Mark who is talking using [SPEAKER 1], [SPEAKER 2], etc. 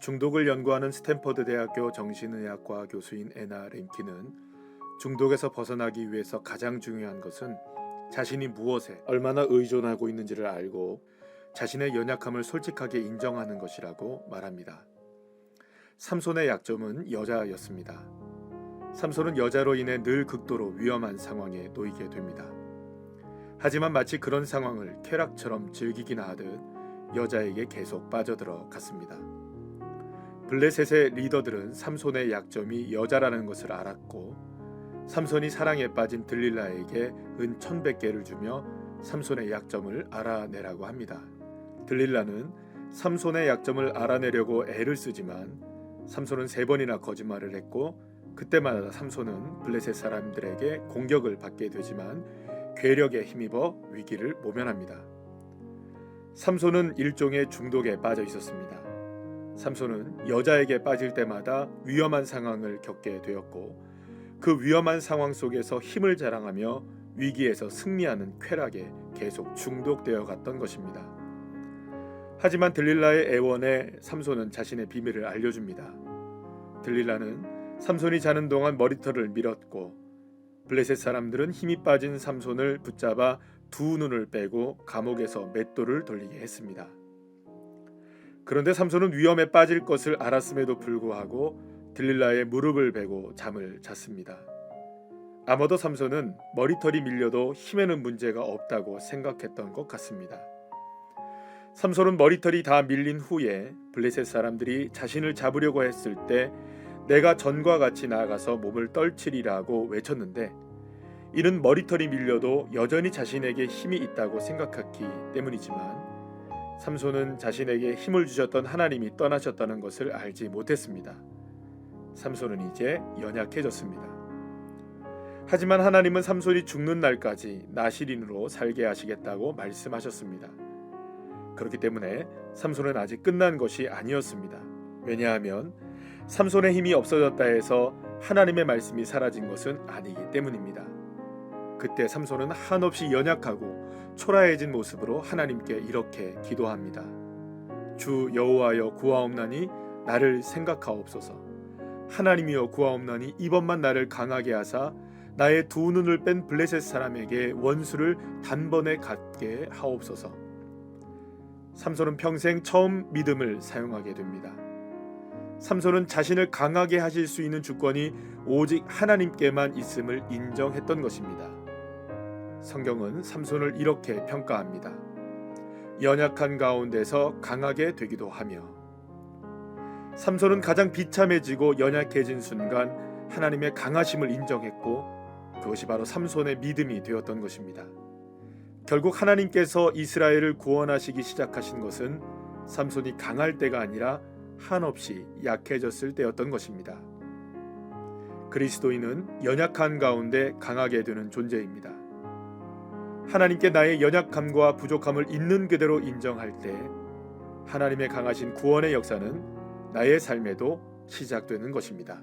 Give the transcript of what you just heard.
[SPEAKER 1] 중독을 연구하는 스탠퍼드 대학교 정신의학과 교수인 에나 랭키는 중독에서 벗어나기 위해서 가장 중요한 것은 자신이 무엇에 얼마나 의존하고 있는지를 알고 자신의 연약함을 솔직하게 인정하는 것이라고 말합니다. 삼손의 약점은 여자였습니다. 삼손은 여자로 인해 늘 극도로 위험한 상황에 놓이게 됩니다. 하지만 마치 그런 상황을 쾌락처럼 즐기기나 하듯 여자에게 계속 빠져들어 갔습니다. 블레셋의 리더들은 삼손의 약점이 여자라는 것을 알았고 삼손이 사랑에 빠진 들릴라에게 은 천백 개를 주며 삼손의 약점을 알아내라고 합니다. 들릴라는 삼손의 약점을 알아내려고 애를 쓰지만 삼손은 세 번이나 거짓말을 했고 그때마다 삼손은 블레셋 사람들에게 공격을 받게 되지만 괴력에 힘입어 위기를 모면합니다. 삼손은 일종의 중독에 빠져 있었습니다. 삼손은 여자에게 빠질 때마다 위험한 상황을 겪게 되었고 그 위험한 상황 속에서 힘을 자랑하며 위기에서 승리하는 쾌락에 계속 중독되어 갔던 것입니다. 하지만 들릴라의 애원에 삼손은 자신의 비밀을 알려줍니다. 들릴라는 삼손이 자는 동안 머리털을 밀었고 블레셋 사람들은 힘이 빠진 삼손을 붙잡아 두 눈을 빼고 감옥에서 맷돌을 돌리게 했습니다. 그런데 삼손은 위험에 빠질 것을 알았음에도 불구하고 들릴라의 무릎을 베고 잠을 잤습니다. 아마도 삼손은 머리털이 밀려도 힘에는 문제가 없다고 생각했던 것 같습니다. 삼손은 머리털이 다 밀린 후에 블레셋 사람들이 자신을 잡으려고 했을 때 내가 전과 같이 나아가서 몸을 떨치리라고 외쳤는데 이는 머리털이 밀려도 여전히 자신에게 힘이 있다고 생각했기 때문이지만 삼손은 자신에게 힘을 주셨던 하나님이 떠나셨다는 것을 알지 못했습니다. 삼손은 이제 연약해졌습니다. 하지만 하나님은 삼손이 죽는 날까지 나시린으로 살게 하시겠다고 말씀하셨습니다. 그렇기 때문에 삼손은 아직 끝난 것이 아니었습니다. 왜냐하면 삼손의 힘이 없어졌다 해서 하나님의 말씀이 사라진 것은 아니기 때문입니다. 그때 삼손은 한없이 연약하고 초라해진 모습으로 하나님께 이렇게 기도합니다. 주 여호와여 구하옵나니 나를 생각하옵소서. 하나님이여 구하옵나니 이번만 나를 강하게 하사 나의 두 눈을 뺀 블레셋 사람에게 원수를 단번에 갖게 하옵소서. 삼손은 평생 처음 믿음을 사용하게 됩니다. 삼손은 자신을 강하게 하실 수 있는 주권이 오직 하나님께만 있음을 인정했던 것입니다. 성경은 삼손을 이렇게 평가합니다. 연약한 가운데서 강하게 되기도 하며 삼손은 가장 비참해지고 연약해진 순간 하나님의 강하심을 인정했고 그것이 바로 삼손의 믿음이 되었던 것입니다. 결국 하나님께서 이스라엘을 구원하시기 시작하신 것은 삼손이 강할 때가 아니라 한없이 약해졌을 때였던 것입니다. 그리스도인은 연약한 가운데 강하게 되는 존재입니다. 하나님께 나의 연약함과 부족함을 있는 그대로 인정할 때 하나님의 강하신 구원의 역사는 나의 삶에도 시작되는 것입니다.